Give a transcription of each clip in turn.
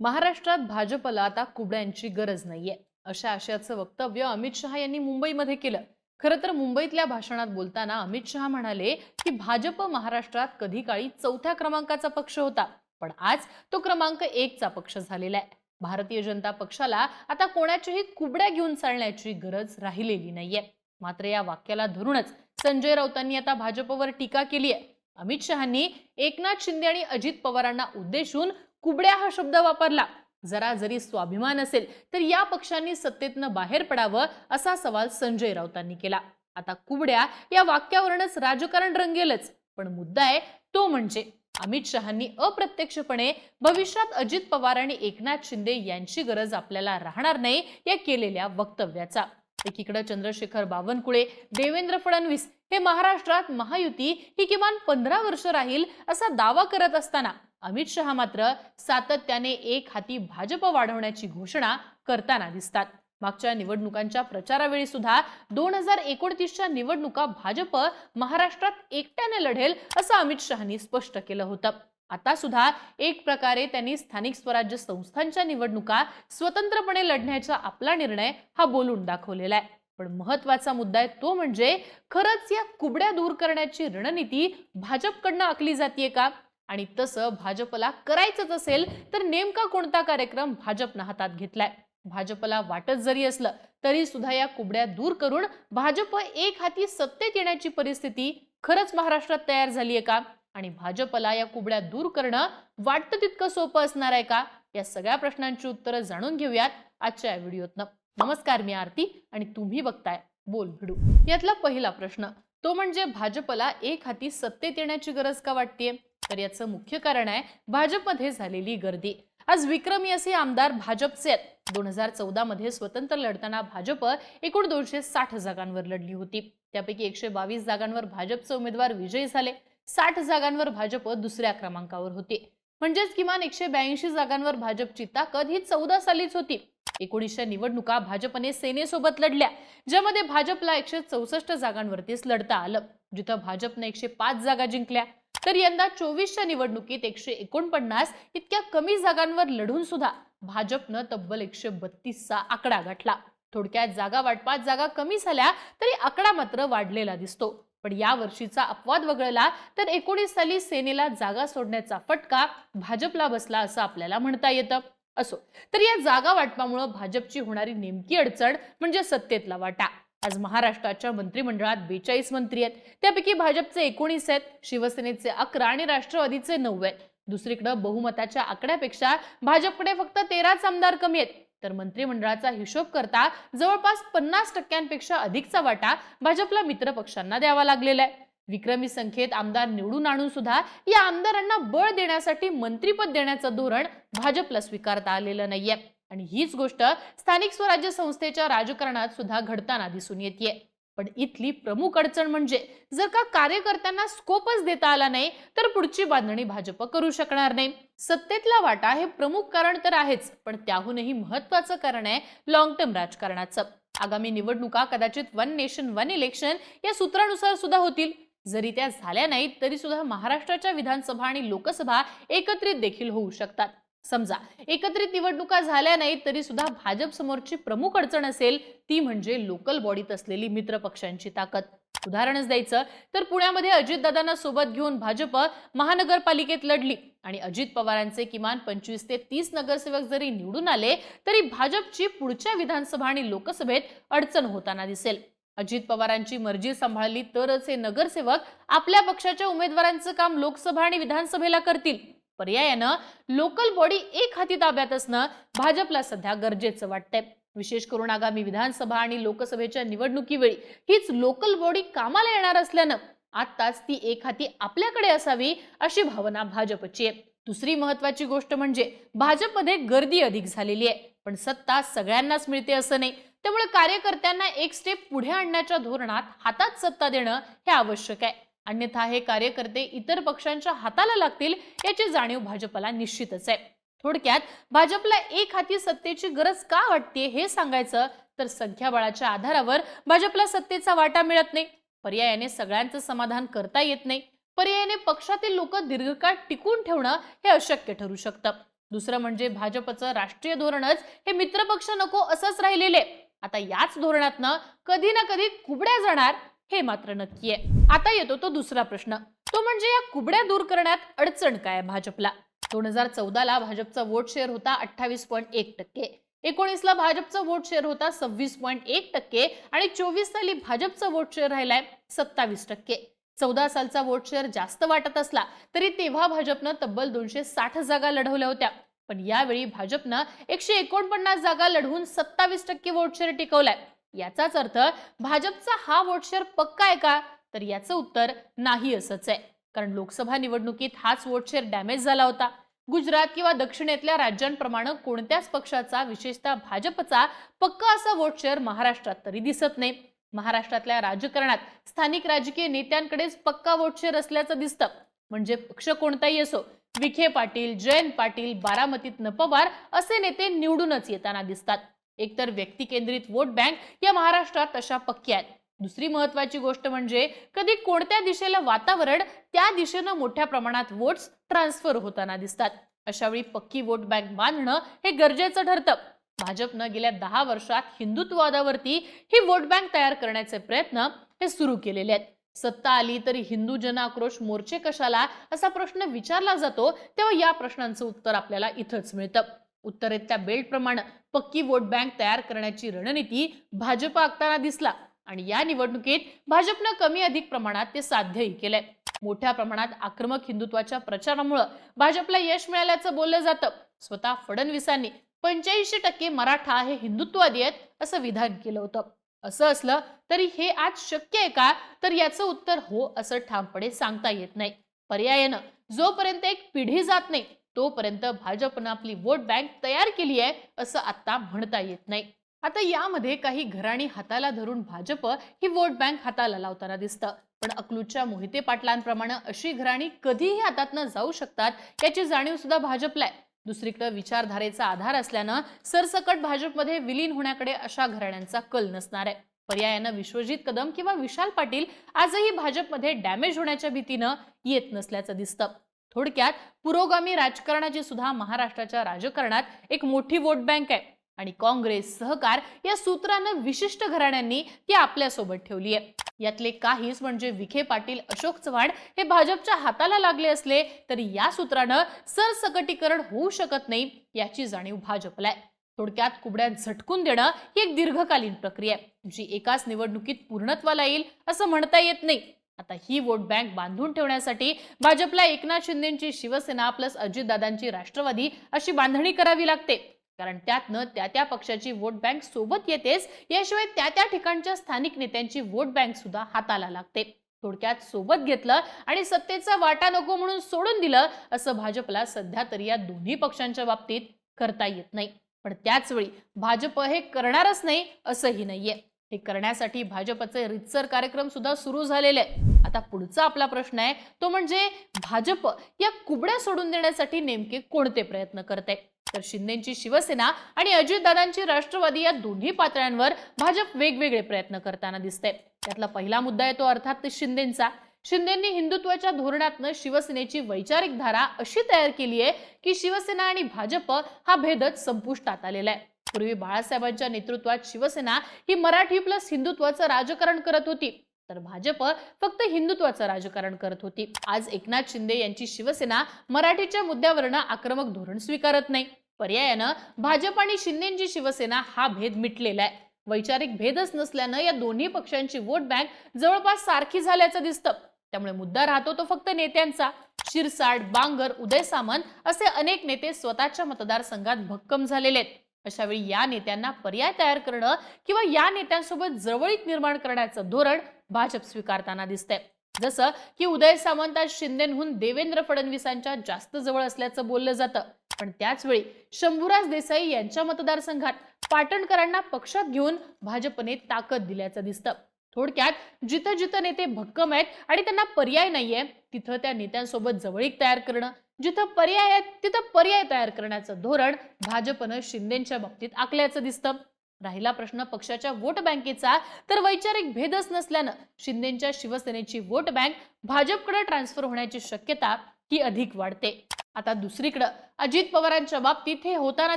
महाराष्ट्रात भाजपला आता कुबड्यांची गरज नाहीये अशा आशयाचं वक्तव्य अमित शहा यांनी मुंबईमध्ये केलं. खरं तर मुंबईतल्या भाषणात बोलताना अमित शहा म्हणाले की भाजप महाराष्ट्रात कधी काळी चौथ्या क्रमांकाचा पक्ष होता पण आज तो क्रमांक एकचा पक्ष झालेला आहे. भारतीय जनता पक्षाला आता कोणाच्याही कुबड्या घेऊन चालण्याची गरज राहिलेली नाहीये. मात्र या वाक्याला धरूनच संजय राऊतांनी आता भाजपवर टीका केली आहे अमित शहांनी एकनाथ शिंदे आणि अजित पवारांना उद्देशून कुबड्या हा शब्द वापरला. जरा जरी स्वाभिमान असेल तर या पक्षांनी सत्तेतनं बाहेर पडावं असा सवाल संजय राऊतांनी केला. आता कुबड्या या वाक्यावरूनच राजकारण रंगेलच. पण मुद्दा आहे तो म्हणजे अमित शहांनी अप्रत्यक्षपणे भविष्यात अजित पवार आणि एकनाथ शिंदे यांची गरज आपल्याला राहणार नाही या केलेल्या वक्तव्याचा. एकीकडे चंद्रशेखर बावनकुळे देवेंद्र फडणवीस हे महाराष्ट्रात महायुती ही किमान पंधरा वर्ष राहील असा दावा करत असताना अमित शहा मात्र सातत्याने एक हाती भाजप वाढवण्याची घोषणा करताना दिसतात. मागच्या निवडणुकांच्या प्रचारावेळी सुद्धा दोन हजार एकोणतीसच्या निवडणुका भाजप महाराष्ट्रात एकट्याने लढेल असं अमित शहानी स्पष्ट केलं होतं. आता सुद्धा एक प्रकारे त्यांनी स्थानिक स्वराज्य संस्थांच्या निवडणुका स्वतंत्रपणे लढण्याचा आपला निर्णय हा बोलून दाखवलेला आहे. पण महत्त्वाचा मुद्दा आहे तो म्हणजे खरंच या कुबड्या दूर करण्याची रणनीती भाजपकडनं आखली जातीये का? आणि तसं भाजपला करायचंच असेल तर नेमका कोणता कार्यक्रम भाजपनं हातात घेतलाय? भाजपला वाटत जरी असलं तरी सुद्धा या कुबड्या दूर करून भाजप एक हाती सत्तेत येण्याची परिस्थिती खरंच महाराष्ट्रात तयार झालीये का? आणि भाजपला या कुबड्या दूर करणं वाटतं तितकं सोपं असणार आहे का? या सगळ्या प्रश्नांची उत्तरं जाणून घेऊयात आजच्या या व्हिडिओतनं. नमस्कार मी आरती आणि तुम्ही बघताय बोल भिडू. यातला पहिला प्रश्न तो म्हणजे भाजपला एक हाती सत्तेत येण्याची गरज का वाटतेय? तर याचं मुख्य कारण आहे भाजपमध्ये झालेली गर्दी. आज विक्रमी असे आमदार भाजपचे आहेत. दोन हजार चौदा मध्ये स्वतंत्र लढताना भाजप एकूण दोनशे साठ जागांवर लढली होती. त्यापैकी एकशे बावीस जागांवर भाजपचे उमेदवार विजयी झाले. साठ जागांवर भाजप दुसऱ्या क्रमांकावर होते. म्हणजेच किमान एकशे ब्याऐंशी जागांवर भाजपची ताकद ही चौदा सालीच होती. एकोणीसशे निवडणुका भाजपने सेनेसोबत लढल्या ज्यामध्ये भाजपला एकशे चौसष्ट जागांवरतीच लढता आलं. जिथं भाजपने एकशे पाच जागा जिंकल्या. तर यंदा चोवीसच्या निवडणुकीत एकशे एकोणपन्नास इतक्या कमी जागांवर लढून सुद्धा भाजपनं तब्बल एकशे बत्तीसचा आकडा गाठला. थोडक्यात जागा वाटपात जागा कमी झाल्या तरी आकडा मात्र वाढलेला दिसतो. पण या वर्षीचा अपवाद वगळला तर एकोणीस साली सेनेला जागा सोडण्याचा फटका भाजपला बसला असं आपल्याला म्हणता येतं. असो तर या जागा वाटपामुळे भाजपची होणारी नेमकी अडचण म्हणजे सत्तेतला वाटा. आज महाराष्ट्राच्या मंत्रिमंडळात बेचाळीस मंत्री आहेत. त्यापैकी भाजपचे एकोणीस आहेत. शिवसेनेचे अकरा आणि राष्ट्रवादीचे नऊ आहेत. दुसरीकडे बहुमताच्या आकड्यापेक्षा भाजपकडे फक्त तेराच आमदार कमी आहेत. तर मंत्रिमंडळाचा हिशोब करता जवळपास पन्नास टक्क्यांपेक्षा अधिकचा वाटा भाजपला मित्र पक्षांना द्यावा लागलेला आहे. विक्रमी संख्येत आमदार निवडून आणून सुद्धा या आमदारांना बळ देण्यासाठी मंत्रीपद देण्याचं धोरण भाजपला स्वीकारता आलेलं नाहीये. आणि हीच गोष्ट स्थानिक स्वराज्य संस्थेच्या राजकारणात सुद्धा घडताना दिसून येते पण इथली प्रमुख अडचण म्हणजे जर का कार्यकर्त्यांना स्कोपच देता आला नाही तर पुढची बांधणी भाजप करू शकणार नाही. सत्तेतला वाटा हे प्रमुख कारण तर आहेच पण त्याहूनही महत्वाचं कारण आहे लॉंग टर्म राजकारणाचं. आगामी निवडणुका कदाचित वन नेशन वन इलेक्शन या सूत्रानुसार सुद्धा होतील. जरी त्या झाल्या नाहीत तरी सुद्धा महाराष्ट्राच्या विधानसभा आणि लोकसभा एकत्रित देखील होऊ शकतात. समजा एकत्रित निवडणुका झाल्या नाहीत तरी सुद्धा भाजप समोरची प्रमुख अडचण असेल ती म्हणजे लोकल बॉडीत असलेली मित्र पक्षांची ताकद. उदाहरणच द्यायचं तर पुण्यामध्ये अजितदादांना सोबत घेऊन भाजप महानगरपालिकेत लढली आणि अजित पवारांचे किमान पंचवीस ते तीस नगरसेवक जरी निवडून आले तरी भाजपची पुढच्या विधानसभा आणि लोकसभेत अडचण होताना दिसेल. अजित पवारांची मर्जी सांभाळली तरच हे नगरसेवक आपल्या पक्षाच्या उमेदवारांचं काम लोकसभा आणि विधानसभेला करतील. पर्यायानं लोकल बॉडी एक हाती ताब्यात असणं भाजपला सध्या गरजेचं वाटतंय. विशेष करून आगामी विधानसभा आणि लोकसभेच्या निवडणुकीवेळी हीच लोकल बॉडी कामाला येणार असल्यानं आत्ताच ती एक हाती आपल्याकडे असावी अशी भावना भाजपची आहे. दुसरी महत्वाची गोष्ट म्हणजे भाजपमध्ये गर्दी अधिक झालेली आहे. पण सत्ता सगळ्यांनाच मिळते असं नाही. त्यामुळे कार्यकर्त्यांना एक स्टेप पुढे आणण्याच्या धोरणात हातात सत्ता देणं हे आवश्यक आहे. अन्यथा हे कार्यकर्ते इतर पक्षांच्या हाताला लागतील याची जाणीव भाजपला निश्चितच आहे. थोडक्यात भाजपला एक हाती सत्तेची गरज का वाटते हे सांगायचं तर संख्याबळाच्या आधारावर भाजपला सत्तेचा वाटा मिळत नाही. पर्यायाने सगळ्यांचं समाधान करता येत नाही. पर्यायाने पक्षातील लोक दीर्घकाळ टिकून ठेवणं हे अशक्य ठरू शकतं. दुसरं म्हणजे भाजपचं राष्ट्रीय धोरणच हे मित्रपक्ष नको असंच राहिलेले. आता याच धोरणातनं कधी ना कधी कुबड्या जाणार हे मात्र नक्की आहे. आता येतो तो दुसरा प्रश्न. तो म्हणजे या कुबड्या दूर करण्यात अडचण काय भाजपला? दोन हजार चौदाला भाजपचा वोट शेअर होता अठ्ठावीस पॉईंट एक टक्के. एकोणीसला भाजपचा वोट शेअर होता सव्वीस पॉईंट एक टक्के आणि चोवीस साली भाजपचा वोट शेअर राहिलाय सत्तावीस टक्के. चौदा सालचा वोट शेअर जास्त वाटत असला तरी तेव्हा भाजपनं तब्बल दोनशे साठ जागा लढवल्या होत्या. पण यावेळी भाजपनं एकशे एकोणपन्नास जागा लढवून सत्तावीस टक्के वोट शेअर टिकवलाय. याचाच अर्थ भाजपचा हा वोटशेअर पक्का आहे का? तर याचं उत्तर नाही असंच आहे. कारण लोकसभा निवडणुकीत हाच वोटशेअर डॅमेज झाला होता. गुजरात किंवा दक्षिणेतल्या राज्यांप्रमाणे कोणत्याच पक्षाचा विशेषतः भाजपचा पक्का असा वोटशेअर महाराष्ट्रात तरी दिसत नाही. महाराष्ट्रातल्या राजकारणात स्थानिक राजकीय नेत्यांकडेच पक्का वोटशेअर असल्याचं दिसतं. म्हणजे पक्ष कोणताही असो विखे पाटील जयंत पाटील बारामतीत पवार असे नेते निवडूनच येताना दिसतात. एकतर व्यक्ती केंद्रित वोट बँक या महाराष्ट्रात अशा पक्क्या आहेत. दुसरी महत्वाची गोष्ट म्हणजे कधी कोणत्या दिशेला वातावरण त्या दिशेनं मोठ्या प्रमाणात वोट्स ट्रान्सफर होताना दिसतात. अशा वेळी पक्की वोट बँक बांधणं हे गरजेचं ठरतं. भाजपनं गेल्या दहा वर्षात हिंदुत्ववादावरती ही वोट बँक तयार करण्याचे प्रयत्न हे सुरू केलेले आहेत. सत्ता आली तरी हिंदू जन आक्रोश मोर्चे कशाला असा प्रश्न विचारला जातो तेव्हा या प्रश्नांचं उत्तर आपल्याला इथंच मिळतं. उत्तरेतल्या बेल्टप्रमाणे पक्की वोट बँक तयार करण्याची रणनीती भाजप आखताना दिसला. आणि या निवडणुकीत भाजपनं कमी अधिक प्रमाणात ते साध्यही केलंय. मोठ्या प्रमाणात आक्रमक हिंदुत्वाच्या प्रचारामुळं भाजपला यश मिळाल्याचं बोललं जातं. स्वतः फडणवीसांनी पंच्याऐंशी टक्के मराठा हे हिंदुत्ववादी आहेत असं विधान केलं होतं. असं असलं तरी हे आज शक्य आहे का? तर याचं उत्तर हो असं ठामपणे सांगता येत नाही. पर्यायानं जोपर्यंत एक पिढी जात नाही तोपर्यंत भाजपनं आपली वोट बँक तयार केली आहे असं आता म्हणता येत नाही. आता यामध्ये काही घराणी हाताला धरून भाजप ही वोट बँक हाताला लावताना दिसतं. पण अकलूजच्या मोहिते पाटलांप्रमाणे अशी घराणी कधीही हातातनं जाऊ शकतात याची जाणीव सुद्धा भाजपला आहे. दुसरीकडे विचारधारेचा आधार असल्यानं सरसकट भाजपमध्ये विलीन होण्याकडे अशा घराण्यांचा कल नसणार आहे. पर्यायानं विश्वजित कदम किंवा विशाल पाटील आजही भाजपमध्ये डॅमेज होण्याच्या भीतीनं येत नसल्याचं दिसतं. थोडक्यात पुरोगामी राजकारणाची सुद्धा महाराष्ट्राच्या राजकारणात एक मोठी वोट बँक आहे. आणि काँग्रेस सहकार या सूत्रानं विशिष्ट घराण्यांनी ती आपल्यासोबत ठेवली आहे. यातले काहीच म्हणजे विखे पाटील अशोक चव्हाण हे भाजपच्या हाताला लागले असले तरी या सूत्रानं सरसकटीकरण होऊ शकत नाही याची जाणीव भाजपला आहे. थोडक्यात कुबड्यात झटकून देणं ही एक दीर्घकालीन प्रक्रिया आहे. जी एकाच निवडणुकीत पूर्णत्वाला येईल असं म्हणता येत नाही. आता ही वोट बँक बांधून ठेवण्यासाठी भाजपला एकनाथ शिंदेची शिवसेना प्लस अजितदादांची राष्ट्रवादी अशी बांधणी करावी लागते. कारण त्यातनं त्या त्या पक्षाची वोट बँक सोबत येतेच याशिवाय त्या त्या ठिकाणच्या स्थानिक नेत्यांची वोट बँक सुद्धा हाताला लागते. थोडक्यात सोबत घेतलं आणि सत्तेचा वाटा नको म्हणून सोडून दिलं असं भाजपला सध्या तरी या दोन्ही पक्षांच्या बाबतीत करता येत नाही. पण त्याचवेळी भाजप हे करणारच नाही असंही नाहीये. हे करण्यासाठी भाजपचे रितसर कार्यक्रम सुद्धा सुरू झालेले आहेत. आता पुढचा आपला प्रश्न आहे तो म्हणजे भाजप या कुबड्या सोडून देण्यासाठी नेमके कोणते प्रयत्न करते? तर शिंदेची शिवसेना आणि अजितदादांची राष्ट्रवादी या दोन्ही पातळ्यांवर भाजप वेगवेगळे प्रयत्न करताना दिसते. त्यातला पहिला मुद्दा येतो अर्थात शिंदेचा. शिंदेंनी हिंदुत्वाच्या धोरणातनं शिवसेनेची वैचारिक धारा अशी तयार केली आहे की शिवसेना आणि भाजप हा भेदच संपुष्टात आलेला आहे. पूर्वी बाळासाहेबांच्या नेतृत्वात शिवसेना ही मराठी प्लस हिंदुत्वाचं राजकारण करत होती. तर भाजप फक्त हिंदुत्वाचं राजकारण करत होती. आज एकनाथ शिंदे यांची शिवसेना मराठीच्या मुद्द्यावरनं आक्रमक धोरण स्वीकारत नाही. पर्यायानं भाजप आणि शिंदेची शिवसेना हा भेद मिटलेला आहे. वैचारिक भेदच नसल्यानं या दोन्ही पक्षांची वोट बँक जवळपास सारखी झाल्याचं दिसतं. त्यामुळे मुद्दा राहतो तो फक्त नेत्यांचा. शिरसाट बांगर उदय सामंत असे अनेक नेते स्वतःच्या मतदारसंघात भक्कम झालेले आहेत. अशावेळी या नेत्यांना पर्याय तयार करणं किंवा या नेत्यांसोबत जवळीक निर्माण करण्याचं धोरण भाजप स्वीकारताना दिसतंय. जसं की उदय सामंत आज शिंदेहून देवेंद्र फडणवीसांच्या जास्त जवळ असल्याचं बोललं जातं. पण त्याचवेळी शंभूराज देसाई यांच्या मतदारसंघात पाटणकरांना पक्षात घेऊन भाजपने ताकद दिल्याचं दिसतं. थोडक्यात जिथं जिथं नेते भक्कम आहेत आणि त्यांना पर्याय नाहीये तिथं त्या नेत्यांसोबत जवळीक तयार करणं जिथं पर्याय आहेत तिथं पर्याय तयार करण्याचं धोरण भाजपनं शिंदेच्या बाबतीत आखल्याचं दिसतं. राहिला प्रश्न पक्षाच्या वोट बँकेचा तर वैचारिक भेदच नसल्यानं शिंदेच्या शिवसेनेची वोट बँक भाजपकडे ट्रान्सफर होण्याची शक्यता ही अधिक वाढते. आता दुसरीकडं अजित पवारांच्या बाबतीत हे होताना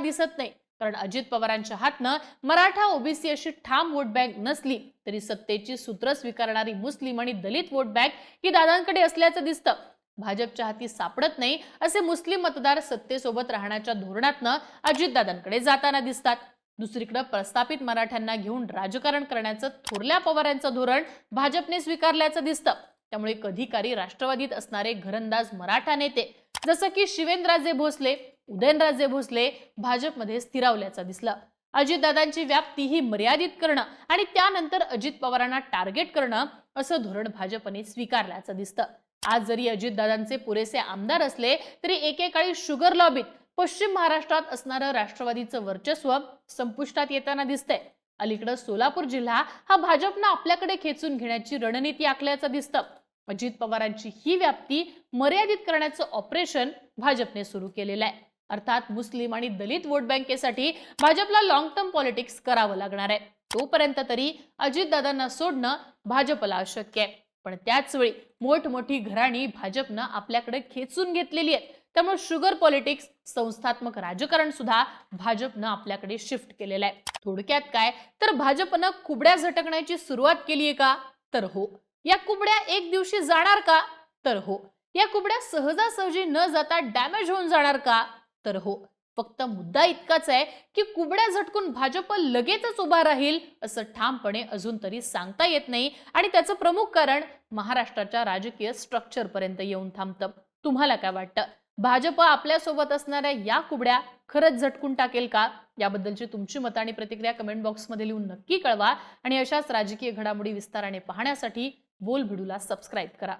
दिसत नाही. कारण अजित पवारांच्या हातनं मराठा ओबीसी अशी ठाम वोट बँक नसली तरी सत्तेची सूत्र स्वीकारणारी मुस्लिम आणि दलित वोट बँक ही दादांकडे असल्याचं दिसतं. भाजपच्या हाती सापडत नाही असे मुस्लिम मतदार सत्तेसोबत राहण्याच्या धोरणातनं अजितदादांकडे जाताना दिसतात. दुसरीकडे प्रस्थापित मराठ्यांना घेऊन राजकारण करण्याचं थोरल्या पवारांचं धोरण भाजपने स्वीकारल्याचं दिसतं. त्यामुळे कधीकारी राष्ट्रवादीत असणारे घरंदाज मराठा नेते जसं की शिवेंद्रराजे भोसले उदयनराजे भोसले भाजपमध्ये स्थिरावल्याचं दिसलं. अजितदादांची व्याप्ती ही मर्यादित करणं आणि त्यानंतर अजित पवारांना टार्गेट करणं असं धोरण भाजपने स्वीकारल्याचं दिसतं. आज जरी अजितदादांचे पुरेसे आमदार असले तरी एकेकाळी शुगर लॉबीत पश्चिम महाराष्ट्रात असणारं राष्ट्रवादीचं वर्चस्व संपुष्टात येताना दिसतंय. अलीकडं सोलापूर जिल्हा हा भाजपनं आपल्याकडे खेचून घेण्याची रणनीती आखल्याचं दिसतं. अजित पवारांची ही व्याप्ती मर्यादित करण्याचं ऑपरेशन भाजपने सुरू केलेलं आहे. अर्थात मुस्लिम आणि दलित वोट बँकेसाठी भाजपला लॉंग टर्म पॉलिटिक्स करावं लागणार आहे. तोपर्यंत तरी अजितदादांना सोडणं भाजपला अशक्य आहे. पण त्याच वेळी मोठमोठी घराणी भाजपनं आपल्याकडे खेचून घेतलेली आहेत. त्यामुळे शुगर पॉलिटिक्स संस्थात्मक राजकारण सुद्धा भाजपनं आपल्याकडे शिफ्ट केलेलं आहे. थोडक्यात काय? तर भाजपनं कुबड्या झटकण्याची सुरुवात केली आहे का? तर हो. या कुबड्या एक दिवशी जाणार का? तर हो. या कुबड्या सहजासहजी न जाता डॅमेज होऊन जाणार का? तर हो. फक्त मुद्दा इतकाच आहे की कुबड्या झटकून भाजप लगेचच उभा राहील असं ठामपणे अजून तरी सांगता येत नाही आणि त्याचं प्रमुख कारण महाराष्ट्राच्या राजकीय स्ट्रक्चर पर्यंत येऊन थांबतं. तुम्हाला काय वाटतं? भाजप आपल्यासोबत असणाऱ्या या कुबड्या खरंच झटकून टाकेल का? याबद्दलची तुमची मतं आणि प्रतिक्रिया कमेंट बॉक्समध्ये लिहून नक्की कळवा आणि अशाच राजकीय घडामोडी विस्ताराने पाहण्यासाठी बोल भिडूला सबस्क्राईब करा.